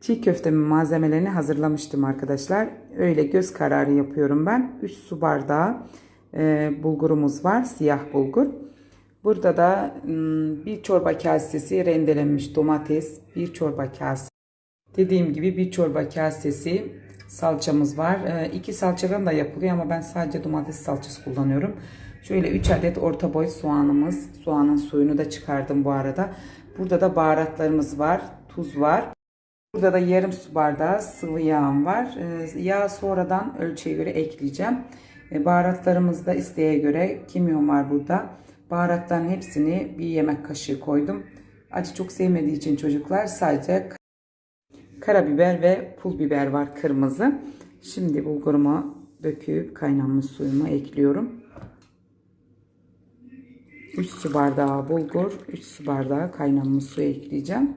Çiğ köftemin malzemelerini hazırlamıştım arkadaşlar. Öyle göz kararı yapıyorum ben. 3 su bardağı e, bulgurumuz var. Siyah bulgur. Burada da mm, bir çorba kasesi rendelenmiş domates. Bir çorba kasesi. Dediğim gibi bir çorba kasesi salçamız var. E, iki salçadan da yapılıyor ama ben sadece domates salçası kullanıyorum. Şöyle 3 adet orta boy soğanımız. Soğanın suyunu da çıkardım bu arada. Burada da baharatlarımız var. Tuz var. Burada da yarım su bardağı sıvı yağım var. Ee, Yağ sonradan ölçüye göre ekleyeceğim. Ee, Baharatlarımız da isteğe göre kimyon var burada. Baharatların hepsini bir yemek kaşığı koydum. Acı çok sevmediği için çocuklar sadece karabiber ve pul biber var kırmızı. Şimdi bulgurumu döküp kaynanmış suyumu ekliyorum. 3 su bardağı bulgur, 3 su bardağı kaynanmış su ekleyeceğim.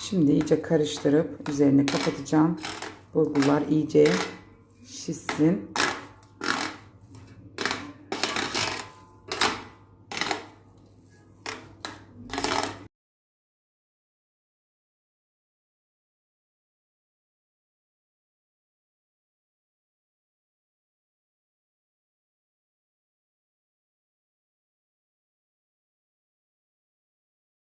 Şimdi iyice karıştırıp üzerine kapatacağım. Bulgurlar iyice şişsin.